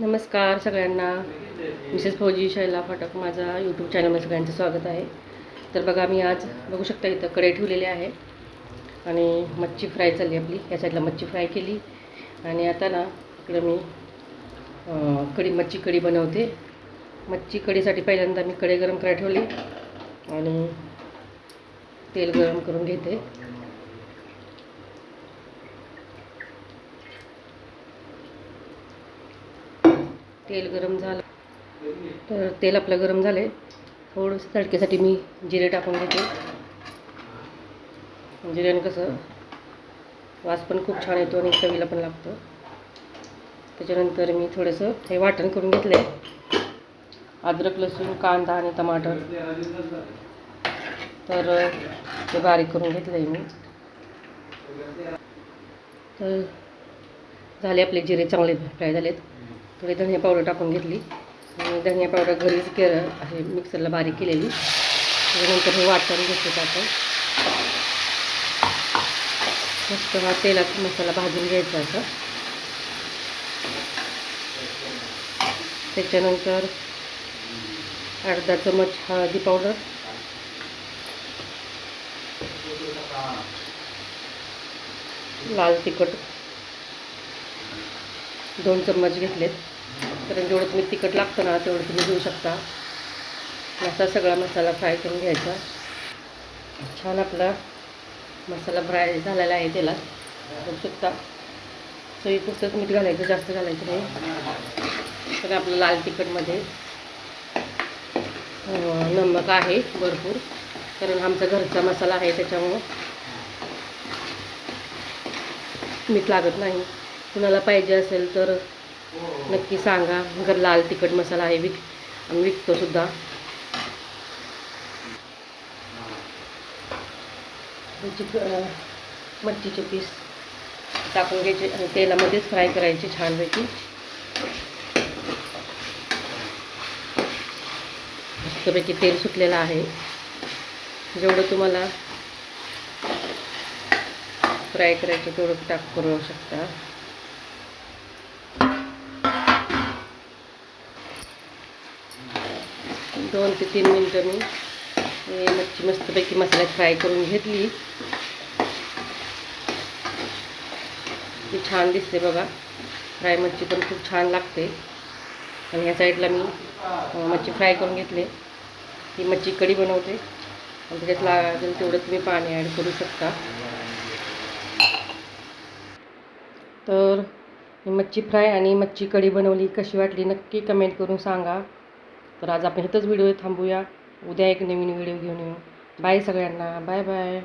नमस्कार सगळ्यांना. मिसेस फौजी शैला फाटक माझा यूट्यूब चॅनलमध्ये सगळ्यांचं स्वागत आहे. तर बघा मी आज बघू शकता इथं कढई ठेवलेले आहे. आणि मच्छी फ्राय चालली आपली. या साईडला मच्छी फ्राय केली. आणि आता ना इकडं मी कढी मच्छी कढी बनवते. मच्छी कढीसाठी पहिल्यांदा मी कढई गरम करायला ठेवली. आणि तेल गरम करून घेते. तेल गरम झालं. तर तेल आपलं गरम झालं आहे थोडंसं तडक्यासाठी मी जिरे टाकून घेते. म्हणजे जिऱ्याने कसं वास पण खूप छान येतो आणि चवीला पण लागतं. त्याच्यानंतर मी थोडंसं हे वाटण करून घेतलं आहे अद्रक लसूण कांदा आणि टमाटर. तर ते बारीक करून घेतलं आहे मी. तर झाले आपले जिरे चांगले फ्राय झालेत. थोडी धनिया पावडर टाकून घेतली. आणि धनिया पावडर घरीच केलं आहे मिक्सरला बारीक केलेली. त्याच्यानंतर हे वाटण घेतलं आपण. मस्त हा तेलात मसाला भाजून घ्यायचा असं. त्याच्यानंतर अर्धा चमच हळदी पावडर. लाल तिखट. दोन चम्मच घेतलेत. कारण जेवढं तुम्ही तिखट लागतं ना तेवढं तुम्ही घेऊ शकता. असा सगळा मसाला फ्राय करून घ्यायचा. छान आपला मसाला फ्राय झालेला आहे त्याला बघू शकता. चवीपुरतंच मीठ घालायचं जास्त घालायचं नाही. तर आपलं लाल तिखटमध्ये नमक आहे भरपूर. कारण आमचा घरचा मसाला आहे त्याच्यामुळं मीठ लागत नाही. कुणाला पाहिजे असेल तर नक्की सांगा. घर लाल तिखट मसाला आहे विक आम्ही विकतो सुद्धा. मच्छीचे पीस टाकून घ्यायचे आणि तेलामध्येच फ्राय करायचे छानपैकी. मस्तपैकी तेल सुटलेलं आहे. जेवढं तुम्हाला फ्राय करायचं तेवढं टाक करू शकता. दोन ते तीन मिनटं मी मच्छी मस्तपैकी मसाल्यात फ्राय करून घेतली. ती छान दिसते बघा. फ्राय मच्छी पण खूप छान लागते. आणि ह्या साईडला मी मच्छी फ्राय करून घेतले. ही मच्छी कढी बनवते. आणि त्याच्यात लागेल तेवढं तुम्ही पाणी ॲड करू शकता. तर मच्छी फ्राय आणि मच्छी कढी बनवली कशी वाटली नक्की कमेंट करून सांगा. तर आज आपण इथंच व्हिडिओ थांबूया. उद्या एक नवीन व्हिडिओ घेऊन येऊ. बाय सगळ्यांना. Bye bye.